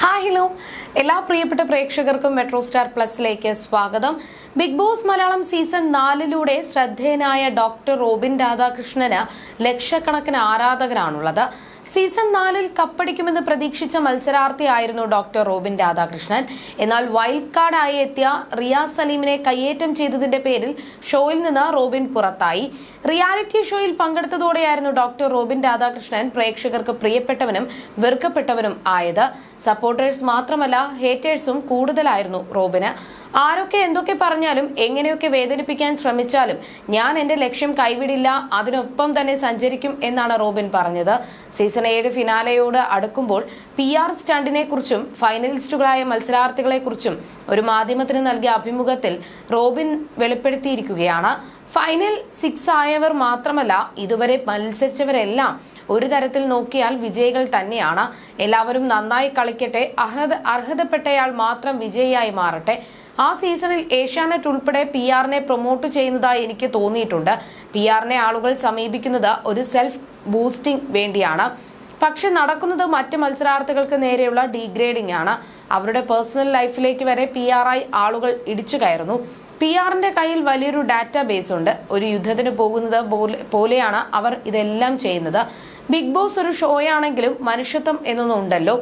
Hi hello. എല്ലാ പ്രിയപ്പെട്ട പ്രേക്ഷകർക്കും മെട്രോ സ്റ്റാർ പ്ലസിലേക്ക് സ്വാഗതം. ബിഗ് ബോസ് മലയാളം സീസൺ നാലിലൂടെ ശ്രദ്ധേയനായ ഡോക്ടർ റോബിൻ രാധാകൃഷ്ണന് ലക്ഷക്കണക്കിന് ആരാധകരാണുള്ളത്. സീസൺ നാലിൽ കപ്പടിക്കുമെന്ന് പ്രതീക്ഷിച്ച മത്സരാർത്ഥിയായിരുന്നു ഡോക്ടർ റോബിൻ രാധാകൃഷ്ണൻ. എന്നാൽ വൈൽഡ് കാർഡായി എത്തിയ റിയാസ് സലീമിനെ കയ്യേറ്റം ചെയ്തതിന്റെ പേരിൽ ഷോയിൽ നിന്ന് റോബിൻ പുറത്തായി. റിയാലിറ്റി ഷോയിൽ പങ്കെടുത്തതോടെയായിരുന്നു ഡോക്ടർ റോബിൻ രാധാകൃഷ്ണൻ പ്രേക്ഷകർക്ക് പ്രിയപ്പെട്ടവനും വെറുക്കപ്പെട്ടവനും ആയത്. സപ്പോർട്ടേഴ്സ് മാത്രമല്ല ഹേറ്റേഴ്സും കൂടുതലായിരുന്നു റോബിന്. ആരൊക്കെ എന്തൊക്കെ പറഞ്ഞാലും എങ്ങനെയൊക്കെ വേദനിപ്പിക്കാൻ ശ്രമിച്ചാലും ഞാൻ എന്റെ ലക്ഷ്യം കൈവിടില്ല അതിനൊപ്പം തന്നെ സഞ്ചരിക്കും എന്നാണ് റോബിൻ പറഞ്ഞത്. സീസൺ ഏഴ് ഫിനാലയോട് അടുക്കുമ്പോൾ പി ആർ സ്റ്റാൻഡിനെ കുറിച്ചും ഫൈനലിസ്റ്റുകളായ മത്സരാർത്ഥികളെ കുറിച്ചും ഒരു മാധ്യമത്തിന് നൽകിയ അഭിമുഖത്തിൽ റോബിൻ വെളിപ്പെടുത്തിയിരിക്കുകയാണ്. ഫൈനൽ സിക്സ് ആയവർ മാത്രമല്ല ഇതുവരെ മത്സരിച്ചവരെല്ലാം ഒരു തരത്തിൽ നോക്കിയാൽ വിജയികൾ തന്നെയാണ്. എല്ലാവരും നന്നായി കളിക്കട്ടെ. അർഹത അർഹതപ്പെട്ടയാൾ മാത്രം വിജയിയായി മാറട്ടെ. ആ സീസണിൽ ഏഷ്യാനെറ്റ് ഉൾപ്പെടെ പി ആറിനെ പ്രൊമോട്ട് ചെയ്യുന്നതായി എനിക്ക് തോന്നിയിട്ടുണ്ട്. പി ആറിനെ ആളുകൾ സമീപിക്കുന്നത് ഒരു സെൽഫ് ബൂസ്റ്റിംഗ് വേണ്ടിയാണ്. പക്ഷെ നടക്കുന്നത് മറ്റ് മത്സരാർത്ഥികൾക്ക് നേരെയുള്ള ഡീഗ്രേഡിംഗ് ആണ്. അവരുടെ പേഴ്സണൽ ലൈഫിലേക്ക് വരെ പി ആളുകൾ ഇടിച്ചു കയറുന്നു. പി ആറിന്റെ കയ്യിൽ വലിയൊരു ഡാറ്റാബേസ് ഉണ്ട്. ഒരു യുദ്ധത്തിന് പോകുന്നത് പോലെയാണ് അവർ ഇതെല്ലാം ചെയ്യുന്നത്. ബിഗ് ബോസ് ഒരു ഷോയാണെങ്കിലും മനുഷ്യത്വം എന്നൊന്നും ഉണ്ടല്ലോ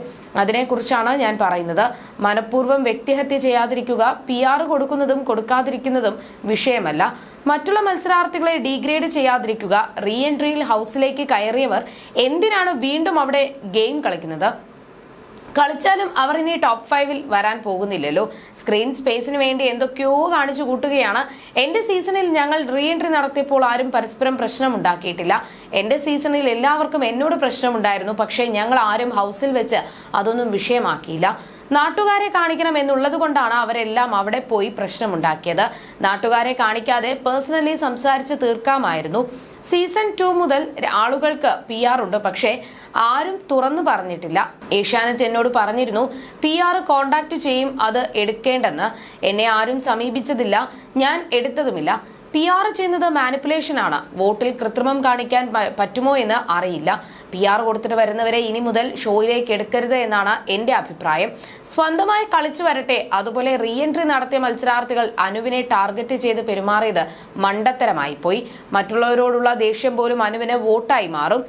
അതിനെക്കുറിച്ചാണ് ഞാൻ പറയുന്നത്. മനഃപൂർവം വ്യക്തിഹത്യ ചെയ്യാതിരിക്കുക പി ആർ കൊടുക്കുന്നതും കൊടുക്കാതിരിക്കുന്നതും വിഷയമല്ല. മറ്റുള്ള മത്സരാർത്ഥികളെ ഡീഗ്രേഡ് ചെയ്യാതിരിക്കുക റീ എൻട്രിയിൽ ഹൗസിലേക്ക് കയറിയവർ എന്തിനാണ് വീണ്ടും അവിടെ ഗെയിം കളിക്കുന്നത്? കളിച്ചാലും അവർ ഇനി ടോപ്പ് ഫൈവിൽ വരാൻ പോകുന്നില്ലല്ലോ. സ്ക്രീൻ സ്പേസിന് വേണ്ടി എന്തൊക്കെയോ കാണിച്ചു കൂട്ടുകയാണ്. എന്റെ സീസണിൽ ഞങ്ങൾ റീ എൻട്രി നടത്തിയപ്പോൾ ആരും പരസ്പരം പ്രശ്നം ഉണ്ടാക്കിയിട്ടില്ല. എന്റെ സീസണിൽ എല്ലാവർക്കും എന്നോട് പ്രശ്നമുണ്ടായിരുന്നു പക്ഷേ ഞങ്ങൾ ആരും ഹൗസിൽ വെച്ച് അതൊന്നും വിഷയമാക്കിയില്ല. നാട്ടുകാരെ കാണിക്കണം എന്നുള്ളത് കൊണ്ടാണ് അവരെല്ലാം അവിടെ പോയി പ്രശ്നമുണ്ടാക്കിയത് നാട്ടുകാരെ കാണിക്കാതെ പേഴ്സണലി സംസാരിച്ച് തീർക്കാമായിരുന്നു. സീസൺ ടു മുതൽ ആളുകൾക്ക് പി ആർ ഉണ്ട്. പക്ഷേ ആരും തുറന്നു പറഞ്ഞിട്ടില്ല. ഏഷ്യാനെറ്റ് എന്നോട് പറഞ്ഞിരുന്നു പി ആർ കോണ്ടാക്ട് ചെയ്യും അത് എടുക്കേണ്ടെന്ന്. എന്നെ ആരും സമീപിച്ചതില്ല ഞാൻ എടുത്തതുമില്ല. പി ആർ ചെയ്യുന്നത് മാനിപ്പുലേഷൻ ആണ്. വോട്ടിൽ കൃത്രിമം കാണിക്കാൻ പറ്റുമോ എന്ന് അറിയില്ല. പി ആർ കൊടുത്തിട്ട് വരുന്നവരെ ഇനി മുതൽ ഷോയിലേക്ക് എടുക്കരുത് എന്നാണ് എന്റെ അഭിപ്രായം. സ്വന്തമായി കളിച്ചു വരട്ടെ അതുപോലെ റീ എൻട്രി നടത്തിയ മത്സരാർത്ഥികൾ അനുവിനെ ടാർഗറ്റ് ചെയ്ത് പെരുമാറിയത് മണ്ടത്തരമായി പോയി മറ്റുള്ളവരോടുള്ള ദേഷ്യം പോലും അനുവിന് വോട്ടായി മാറും.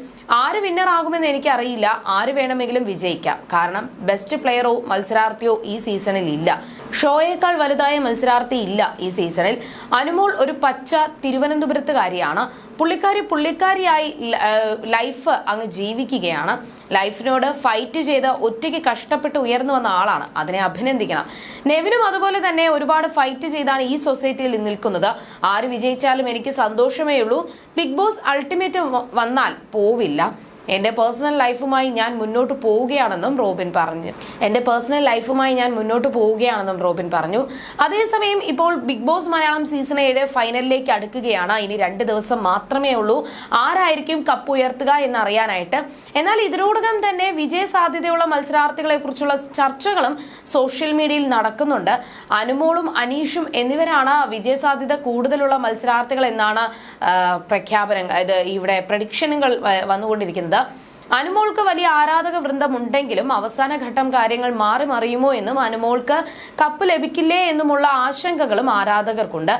ആര് വിന്നർ ആകുമെന്ന് എനിക്കറിയില്ല. ആര് വേണമെങ്കിലും വിജയിക്കാം. കാരണം ബെസ്റ്റ് പ്ലെയറോ മത്സരാർത്ഥിയോ ഈ സീസണിൽ ഇല്ല. ഷോയേക്കാൾ വലുതായ മത്സരാർത്ഥി ഇല്ല ഈ സീസണിൽ. അനുമോൾ ഒരു പച്ച തിരുവനന്തപുരത്തുകാരിയാണ്. പുള്ളിക്കാരി പുള്ളിക്കാരിയായി ലൈഫ് അങ്ങ് ജീവിക്കുകയാണ്. ലൈഫിനോട് ഫൈറ്റ് ചെയ്ത് ഒറ്റയ്ക്ക് കഷ്ടപ്പെട്ട് ഉയർന്നു വന്ന ആളാണ്. അതിനെ അഭിനന്ദിക്കണം. നെവിനും അതുപോലെ തന്നെ ഒരുപാട് ഫൈറ്റ് ചെയ്താണ് ഈ സൊസൈറ്റിയിൽ നിൽക്കുന്നത്. ആര് വിജയിച്ചാലും എനിക്ക് സന്തോഷമേ ഉള്ളൂ ബിഗ് ബോസ് അൾട്ടിമേറ്റ് വന്നാൽ പോവില്ല. എന്റെ പേഴ്സണൽ ലൈഫുമായി ഞാൻ മുന്നോട്ട് പോവുകയാണെന്നും റോബിൻ പറഞ്ഞു. എന്റെ പേഴ്സണൽ ലൈഫുമായി ഞാൻ മുന്നോട്ട് പോവുകയാണെന്നും റോബിൻ പറഞ്ഞു. അതേസമയം ഇപ്പോൾ ബിഗ് ബോസ് മലയാളം സീസൺ ഏഴ് ഫൈനലിലേക്ക് അടുക്കുകയാണ്. ഇനി രണ്ട് ദിവസം മാത്രമേ ഉള്ളൂ. ആരായിരിക്കും കപ്പ് ഉയർത്തുക എന്നറിയാനായിട്ട്. എന്നാൽ ഇതിനോടകം തന്നെ വിജയ സാധ്യതയുള്ള മത്സരാർത്ഥികളെ കുറിച്ചുള്ള ചർച്ചകളും സോഷ്യൽ മീഡിയയിൽ നടക്കുന്നുണ്ട്. അനുമോളും അനീഷും എന്നിവരാണ് വിജയ സാധ്യത കൂടുതലുള്ള മത്സരാർത്ഥികൾ എന്നാണ് പ്രഖ്യാപനങ്ങൾ ഇവിടെ പ്രഡിക്ഷനുകൾ വ- അനുമോൾക്ക് വലിയ ആരാധക വൃന്ദമുണ്ടെങ്കിലും അവസാന ഘട്ടം കാര്യങ്ങൾ മാറി മറിയുമോ എന്നും അനുമോൾക്ക് കപ്പ് ലഭിക്കില്ലേ എന്നുമുള്ള ആശങ്കകളും ആരാധകർക്കുണ്ട്.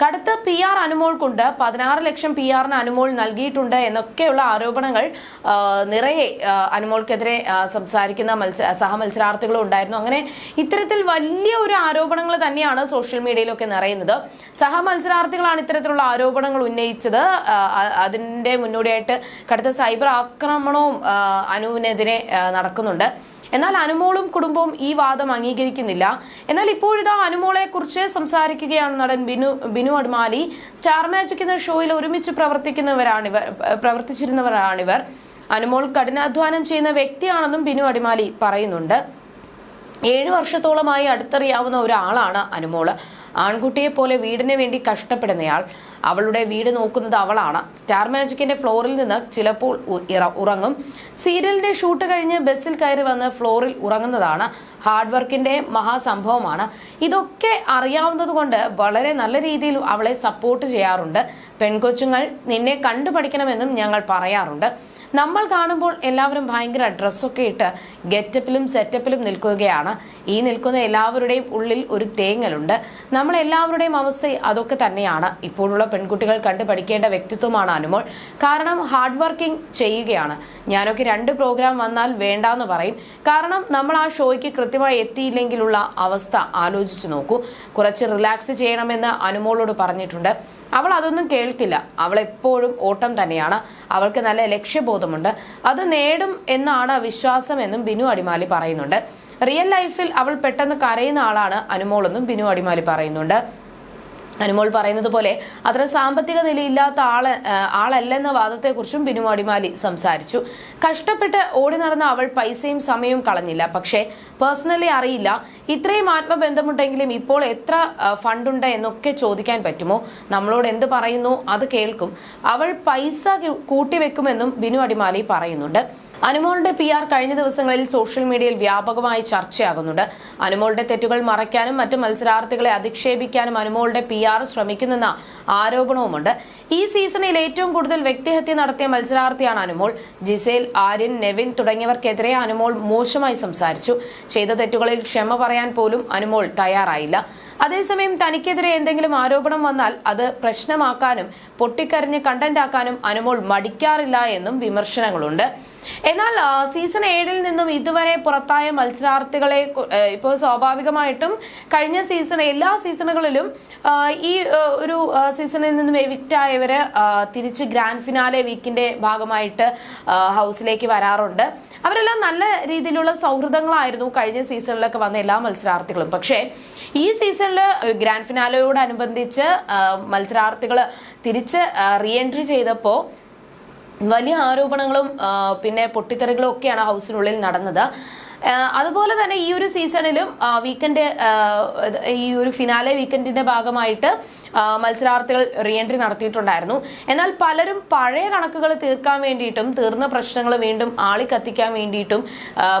കടുത്ത പി ആർ അനുമോൾക്കുണ്ട് പതിനാറ് ലക്ഷം പി ആറിന് അനുമോൾ നൽകിയിട്ടുണ്ട് എന്നൊക്കെയുള്ള ആരോപണങ്ങൾ നിറയെ അനുമോൾക്കെതിരെ സംസാരിക്കുന്ന മത്സര സഹ മത്സരാർത്ഥികളും ഉണ്ടായിരുന്നു. അങ്ങനെ ഇത്തരത്തിൽ വലിയ ഒരു ആരോപണങ്ങൾ തന്നെയാണ് സോഷ്യൽ മീഡിയയിലൊക്കെ നിറയുന്നത്. സഹ മത്സരാർത്ഥികളാണ് ഇത്തരത്തിലുള്ള ആരോപണങ്ങൾ ഉന്നയിച്ചത്. അതിന്റെ മുന്നോടിയായിട്ട് കടുത്ത സൈബർ ആക്രമണവും അനുവിനെതിരെ നടക്കുന്നുണ്ട്. എന്നാൽ അനുമോളും കുടുംബവും ഈ വാദം അംഗീകരിക്കുന്നില്ല. എന്നാൽ ഇപ്പോഴിതാ അനുമോളെ കുറിച്ച് സംസാരിക്കുകയാണ് നടൻ ബിനു ബിനു അഡ്മാലി. സ്റ്റാർ മാജിക് എന്ന ഷോയിൽ ഒരുമിച്ച് പ്രവർത്തിക്കുന്നവരാണിവർ പ്രവർത്തിച്ചിരുന്നവരാണിവർ. അനുമോൾ കഠിനാധ്വാനം ചെയ്യുന്ന വ്യക്തിയാണെന്നും ബിനു അടിമാലി പറയുന്നുണ്ട്. ഏഴു വർഷത്തോളമായി അടുത്തറിയാവുന്ന ഒരാളാണ് അനുമോൾ. ആൺകുട്ടിയെ പോലെ വീടിന് വേണ്ടി കഷ്ടപ്പെടുന്നയാൾ. അവളുടെ വീട് നോക്കുന്നത് അവളാണ്. സ്റ്റാർ മാജിക്കിന്റെ ഫ്ലോറിൽ നിന്ന് ചിലപ്പോൾ ഉറങ്ങും. സീരിയലിന്റെ ഷൂട്ട് കഴിഞ്ഞ് ബസ്സിൽ കയറി വന്ന് ഫ്ലോറിൽ ഉറങ്ങുന്നതാണ് ഹാർഡ് വർക്കിന്റെ മഹാസംഭവമാണ്. ഇതൊക്കെ അറിയാവുന്നതുകൊണ്ട് വളരെ നല്ല രീതിയിൽ അവളെ സപ്പോർട്ട് ചെയ്യാറുണ്ട്. പെൺകൊച്ചുങ്ങൾ നിന്നെ കണ്ടുപഠിക്കണമെന്നും ഞങ്ങൾ പറയാറുണ്ട്. നമ്മൾ കാണുമ്പോൾ എല്ലാവരും ഭയങ്കര ഡ്രസ്സൊക്കെ ഇട്ട് ഗെറ്റപ്പിലും സെറ്റപ്പിലും നിൽക്കുകയാണ്. ഈ നിൽക്കുന്ന എല്ലാവരുടെയും ഉള്ളിൽ ഒരു തേങ്ങലുണ്ട്. നമ്മൾ എല്ലാവരുടെയും അവസ്ഥ അതൊക്കെ തന്നെയാണ്. ഇപ്പോഴുള്ള പെൺകുട്ടികൾ കണ്ടു പഠിക്കേണ്ട വ്യക്തിത്വമാണ് അനുമോൾ. കാരണം ഹാർഡ് വർക്കിംഗ് ചെയ്യുകയാണ്. ഞാനൊക്കെ രണ്ട് പ്രോഗ്രാം വന്നാൽ വേണ്ടാന്ന് പറയും. കാരണം നമ്മൾ ആ ഷോയ്ക്ക് കൃത്യമായി എത്തിയില്ലെങ്കിലുള്ള അവസ്ഥ ആലോചിച്ചു നോക്കൂ. കുറച്ച് റിലാക്സ് ചെയ്യണമെന്ന് അനുമോളോട് പറഞ്ഞിട്ടുണ്ട്. അവൾ അതൊന്നും കേൾക്കില്ല. അവൾ എപ്പോഴും ഓട്ടം തന്നെയാണ്. അവൾക്ക് നല്ല ലക്ഷ്യബോധമുണ്ട്. അത് നേടും എന്നാണ് വിശ്വാസം എന്നും ബിനു അടിമാലി പറയുന്നുണ്ട്. റിയൽ ലൈഫിൽ അവൾ പെട്ടെന്ന് കരയുന്ന ആളാണ് അനുമോളെന്നും ബിനു അടിമാലി പറയുന്നുണ്ട്. അനുമോൾ പറയുന്നത് പോലെ അത്ര സാമ്പത്തിക നിലയില്ലാത്ത ആൾ ആളല്ലെന്ന വാദത്തെക്കുറിച്ചും ബിനു അടിമാലി സംസാരിച്ചു. കഷ്ടപ്പെട്ട് ഓടി നടന്ന അവൾ പൈസയും സമയവും കളഞ്ഞില്ല. പക്ഷേ പേഴ്സണലി അറിയില്ല ഇത്രയും ആത്മബന്ധമുണ്ടെങ്കിലും ഇപ്പോൾ എത്ര ഫണ്ടുണ്ട് എന്നൊക്കെ ചോദിക്കാൻ പറ്റുമോ? നമ്മളോട് എന്ത് പറയുന്നു? അത് കേൾക്കും. അവൾ പൈസ കൂട്ടിവെക്കുമെന്നും ബിനു അടിമാലി പറയുന്നുണ്ട്. അനുമോളുടെ പി ആർ കഴിഞ്ഞ ദിവസങ്ങളിൽ സോഷ്യൽ മീഡിയയിൽ വ്യാപകമായി ചർച്ചയാകുന്നുണ്ട്. അനുമോളുടെ തെറ്റുകൾ മറയ്ക്കാനും മറ്റു മത്സരാർത്ഥികളെ അധിക്ഷേപിക്കാനും അനുമോളുടെ പി ആർ ശ്രമിക്കുന്നെന്ന ആരോപണവുമുണ്ട്. ഈ സീസണിൽ ഏറ്റവും കൂടുതൽ വ്യക്തിഹത്യ നടത്തിയ മത്സരാർത്ഥിയാണ് അനുമോൾ. ജിസേൽ ആര്യൻ നെവിൻ തുടങ്ങിയവർക്കെതിരെ അനുമോൾ മോശമായി സംസാരിച്ചു. ചെയ്ത തെറ്റുകളിൽ ക്ഷമ പറയാൻ പോലും അനുമോൾ തയ്യാറായില്ല. അതേസമയം തനിക്കെതിരെ എന്തെങ്കിലും ആരോപണം വന്നാൽ അത് പ്രശ്നമാക്കാനും പൊട്ടിക്കരഞ്ഞ് കണ്ടന്റ് ആക്കാനും അനുമോൾ മടിക്കാറില്ല എന്നും വിമർശനങ്ങളുണ്ട്. എന്നാൽ സീസൺ ഏഴിൽ നിന്നും ഇതുവരെ പുറത്തായ മത്സരാർത്ഥികളെ ഇപ്പോൾ സ്വാഭാവികമായിട്ടും കഴിഞ്ഞ സീസൺ എല്ലാ സീസണുകളിലും ഈ ഒരു സീസണിൽ നിന്നും എവിക്റ്റ് ആയവര് തിരിച്ച് ഗ്രാൻഡ് ഫിനാലെ വീക്കിന്റെ ഭാഗമായിട്ട് ഹൗസിലേക്ക് വരാറുണ്ട്. അവരെല്ലാം നല്ല രീതിയിലുള്ള സൗഹൃദങ്ങളായിരുന്നു കഴിഞ്ഞ സീസണിലൊക്കെ വന്ന എല്ലാ മത്സരാർത്ഥികളും. പക്ഷേ ഈ സീസണിൽ ഗ്രാൻഡ് ഫിനാലയോടനുബന്ധിച്ച് മത്സരാർത്ഥികൾ തിരിച്ച് റീ എൻട്രി ചെയ്തപ്പോൾ വലിയ ആരോപണങ്ങളും പിന്നെ പൊട്ടിത്തെറികളും ഒക്കെയാണ് ഹൗസിനുള്ളിൽ നടന്നത്. അതുപോലെ തന്നെ ഈ ഒരു സീസണിലും വീക്കെൻഡ് ഈ ഒരു ഫിനാലെ വീക്കെൻഡിന്റെ ഭാഗമായിട്ട് മത്സരാർത്ഥികൾ റീഎൻട്രി നടത്തിയിട്ടുണ്ടായിരുന്നു. എന്നാൽ പലരും പഴയ കണക്കുകൾ തീർക്കാൻ വേണ്ടിയിട്ടും തീർന്ന പ്രശ്നങ്ങൾ വീണ്ടും ആളി കത്തിക്കാൻ വേണ്ടിയിട്ടും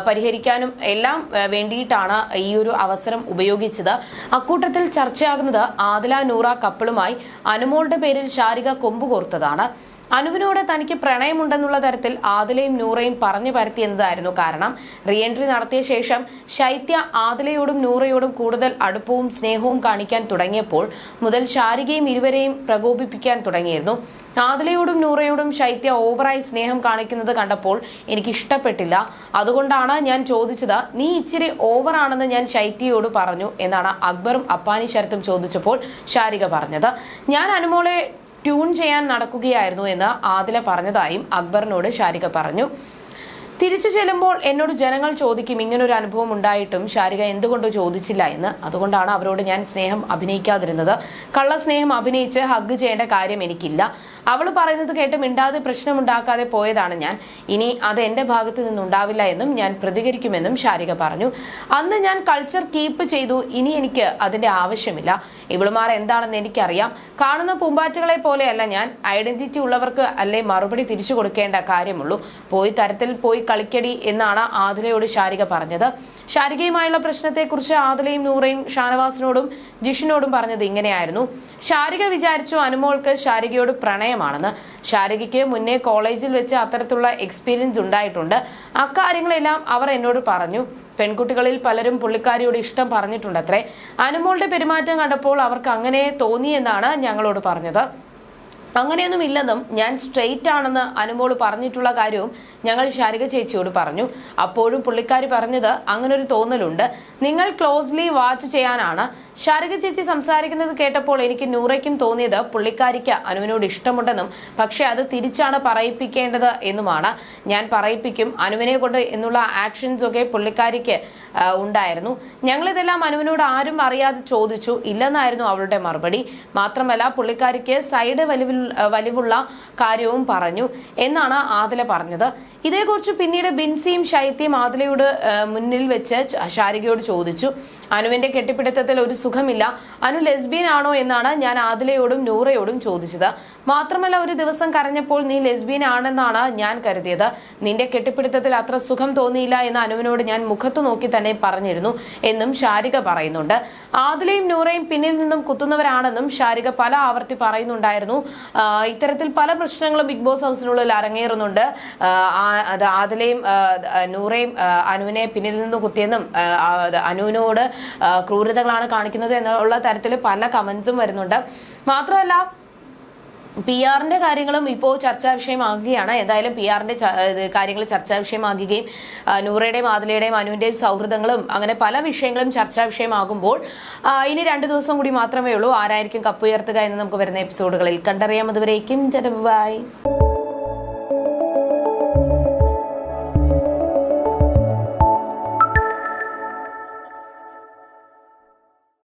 പരിഹരിക്കാനും എല്ലാം വേണ്ടിയിട്ടാണ് ഈ ഒരു അവസരം ഉപയോഗിച്ചത്. അക്കൂട്ടത്തിൽ ചർച്ചയാകുന്നത് ആദില നൂറ കപ്പിളുമായി. അനുമോളുടെ പേരിൽ ശാരിക കൊമ്പുകോർത്തതാണ്. അനുവിനോട് തനിക്ക് പ്രണയമുണ്ടെന്നുള്ള തരത്തിൽ ആദിലയും നൂറയും പറഞ്ഞു പരത്തി എന്നതായിരുന്നു കാരണം. റീഎൻട്രി നടത്തിയ ശേഷം ശൈത്യ ആദിലയോടും നൂറയോടും കൂടുതൽ അടുപ്പവും സ്നേഹവും കാണിക്കാൻ തുടങ്ങിയപ്പോൾ മുതൽ ശാരികയും ഇരുവരെയും പ്രകോപിപ്പിക്കാൻ തുടങ്ങിയിരുന്നു. ആദിലയോടും നൂറയോടും ശൈത്യ ഓവറായി സ്നേഹം കാണിക്കുന്നത് കണ്ടപ്പോൾ എനിക്ക് ഇഷ്ടപ്പെട്ടില്ല. അതുകൊണ്ടാണ് ഞാൻ ചോദിച്ചത് നീ ഇച്ചിരി ഓവറാണെന്ന് ഞാൻ ശൈത്യയോട് പറഞ്ഞു എന്നാണ് അക്ബറും അപ്പാനി ശരത്തും ചോദിച്ചപ്പോൾ ശാരിക പറഞ്ഞത്. ഞാൻ അനുമോളെ ട്യൂൺ ചെയ്യാൻ നടക്കുകയായിരുന്നു എന്ന് ആദില പറഞ്ഞതായും അക്ബറിനോട് ഷാരിക പറഞ്ഞു. തിരിച്ചു ചെല്ലുമ്പോൾ എന്നോട് ജനങ്ങൾ ചോദിക്കും ഇങ്ങനൊരു അനുഭവം ഉണ്ടായിട്ടും ഷാരിക എന്തുകൊണ്ട് ചോദിച്ചില്ല? എന്ന്. അതുകൊണ്ടാണ് അവരോട് ഞാൻ സ്നേഹം അഭിനയിക്കാതിരുന്നത്. കള്ളസ്നേഹം അഭിനയിച്ച് ഹഗ് ചെയ്യേണ്ട കാര്യം എനിക്കില്ല. അവൾ പറയുന്നത് കേട്ട് മിണ്ടാതെ പ്രശ്നമുണ്ടാക്കാതെ പോയതാണ് ഞാൻ. ഇനി അത് എന്റെ ഭാഗത്ത് നിന്നുണ്ടാവില്ല എന്നും ഞാൻ പ്രതികരിക്കുമെന്നും ശാരിക പറഞ്ഞു. അന്ന് ഞാൻ കൾച്ചർ കീപ്പ് ചെയ്തു. ഇനി എനിക്ക് അതിന്റെ ആവശ്യമില്ല. ഇവളുമാർ എന്താണെന്ന് എനിക്കറിയാം. കാണുന്ന പൂമ്പാറ്റകളെ പോലെയല്ല ഞാൻ. ഐഡന്റിറ്റി ഉള്ളവർക്ക് അല്ലേ മറുപടി തിരിച്ചു കൊടുക്കേണ്ട കാര്യമുള്ളൂ. പോയി തരത്തിൽ പോയി കളിക്കടി എന്നാണ് ആതിരയോട് ശാരിക പറഞ്ഞത്. ഷാരികയുമായുള്ള പ്രശ്നത്തെക്കുറിച്ച് ആദലയും നൂറയും ഷാനവാസിനോടും ജിഷിനോടും പറഞ്ഞത് ഇങ്ങനെയായിരുന്നു. ശാരിക വിചാരിച്ചു അനുമോൾക്ക് ശാരികയോട് പ്രണയമാണെന്ന്. ശാരികയ്ക്ക് മുന്നേ കോളേജിൽ വെച്ച് അത്തരത്തിലുള്ള എക്സ്പീരിയൻസ് ഉണ്ടായിട്ടുണ്ട്. അക്കാര്യങ്ങളെല്ലാം അവർ എന്നോട് പറഞ്ഞു. പെൺകുട്ടികളിൽ പലരും പുള്ളിക്കാരിയോട് ഇഷ്ടം പറഞ്ഞിട്ടുണ്ടത്രേ. അനുമോളുടെ പെരുമാറ്റം കണ്ടപ്പോൾ അവർക്ക് അങ്ങനെ തോന്നിയെന്നാണ് ഞങ്ങളോട് പറഞ്ഞത്. അങ്ങനെയൊന്നും ഇല്ലെന്നും ഞാൻ സ്ട്രെയിറ്റ് ആണെന്ന് അനുമോൾ പറഞ്ഞിട്ടുള്ള കാര്യവും ഞങ്ങൾ ശാരിക ചേച്ചിയോട് പറഞ്ഞു. അപ്പോഴും പുള്ളിക്കാരി പറഞ്ഞത് അങ്ങനൊരു തോന്നലുണ്ട്. നിങ്ങൾ ക്ലോസ്ലി വാച്ച് ചെയ്യാനാണ്. ശാരിക ചേച്ചി സംസാരിക്കുന്നത് കേട്ടപ്പോൾ എനിക്ക് നൂറയ്ക്കും തോന്നിയത് പുള്ളിക്കാരിക്ക് അനുവിനോട് ഇഷ്ടമുണ്ടെന്നും പക്ഷെ അത് തിരിച്ചാണ് പറയിപ്പിക്കേണ്ടത് എന്നുമാണ്. ഞാൻ പറയിപ്പിക്കും അനുവിനെ കൊണ്ട് എന്നുള്ള ആക്ഷൻസ് ഒക്കെ പുള്ളിക്കാരിക്ക് ഉണ്ടായിരുന്നു. ഞങ്ങളിതെല്ലാം അനുവിനോട് ആരും അറിയാതെ ചോദിച്ചു. ഇല്ലെന്നായിരുന്നു അവളുടെ മറുപടി. മാത്രമല്ല പുള്ളിക്കാരിക്ക് സൈഡ് വലിവിൽ വലിവുള്ള കാര്യവും പറഞ്ഞു എന്നാണ് ആദില പറഞ്ഞത്. ഇതേക്കുറിച്ച് പിന്നീട് ബിൻസിയും ശൈത്യം ആദിലയോട് മുന്നിൽ വെച്ച് ശാരികയോട് ചോദിച്ചു. അനുവിന്റെ കെട്ടിപ്പിടുത്തത്തിൽ ഒരു സുഖമില്ല. അനു ലെസ്ബിയൻ ആണോ എന്നാണ് ഞാൻ ആദിലയോടും നൂറയോടും ചോദിച്ചത്. മാത്രമല്ല ഒരു ദിവസം കരഞ്ഞപ്പോൾ നീ ലെസ്ബിയൻ ആണെന്നാണ് ഞാൻ കരുതിയത്. നിന്റെ കെട്ടിപ്പിടുത്തത്തിൽ അത്ര സുഖം തോന്നിയില്ല എന്ന് അനുവിനോട് ഞാൻ മുഖത്തു നോക്കി തന്നെ പറഞ്ഞിരുന്നു എന്നും ഷാരിക പറയുന്നുണ്ട്. ആദിലയും നൂറയും പിന്നിൽ നിന്നും കുത്തുന്നവരാണെന്നും ഷാരിക പല ആവർത്തി പറയുന്നുണ്ടായിരുന്നു. ഇത്തരത്തിൽ പല പ്രശ്നങ്ങളും ബിഗ് ബോസ് ഹൗസിനുള്ളിൽ അരങ്ങേറുന്നുണ്ട്. ആദിലയും നൂറയും അനുവിനെ പിന്നിൽ നിന്ന് കുത്തിയെന്നും അനുവിനോട് ക്രൂരതകളാണ് കാണിക്കുന്നത് എന്നുള്ള തരത്തിൽ പല കമന്റ്സും വരുന്നുണ്ട്. മാത്രമല്ല പി ആറിന്റെ കാര്യങ്ങളും ഇപ്പോൾ ചർച്ചാ വിഷയമാകുകയാണ്. എന്തായാലും പി ആറിന്റെ കാര്യങ്ങൾ ചർച്ചാ വിഷയമാകുകയും നൂറയുടെയും ആദിലയുടെയും അനുവിന്റെയും സൗഹൃദങ്ങളും അങ്ങനെ പല വിഷയങ്ങളും ചർച്ചാ വിഷയമാകുമ്പോൾ ഇനി രണ്ടു ദിവസം കൂടി മാത്രമേ ഉള്ളൂ. ആരായിരിക്കും കപ്പ് ഉയർത്തുക എന്ന് നമുക്ക് വരുന്ന എപ്പിസോഡുകളിൽ കണ്ടറിയാം. അതുവരേക്കും ബൈ.